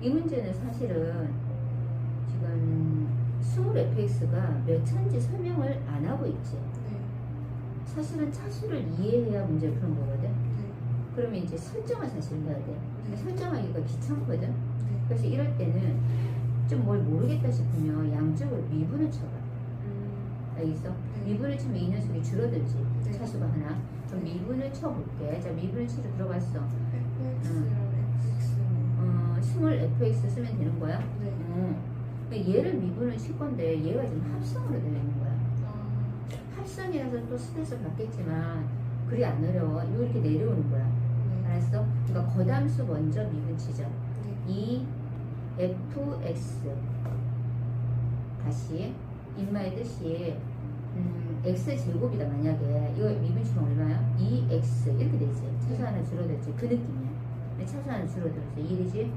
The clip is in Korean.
이 문제는 사실은 지금 스몰 fx가 몇 차인지 설명을 안 하고 있지. 네. 사실은 차수를 이해해야 문제를 푸는 거거든. 네. 그러면 이제 설정을 사실 해야 돼. 네. 설정하기가 귀찮거든. 네. 그래서 이럴 때는 좀 뭘 모르겠다 싶으면 양쪽으로 미분을 쳐봐. 음. 알겠어? 네. 미분을 치면 이 녀석이 줄어들지. 네. 차수가 하나. 그럼 미분을 쳐볼게. 자, 미분을 치러 들어갔어. fx랑 x는 어, 스몰 fx 쓰면 되는 거야? 네. 어. 근데 얘를 미분을 칠 건데 얘가 지금 합성으로 되어 있는 거야. 아. 합성이라서 또 스트레스 받겠지만 그리 안 어려워. 이렇게 내려오는 거야. 네. 알았어? 그러니까 거담수 먼저 미분 치죠. 네. 2 fx 다시 인마의 뜻이 음, x 제곱이다 만약에 이거 미분 치면 얼마야? 2x 이렇게 되지 차수 하나 줄어들지 그 느낌이야 차수 하나 줄어들었어 이해되지?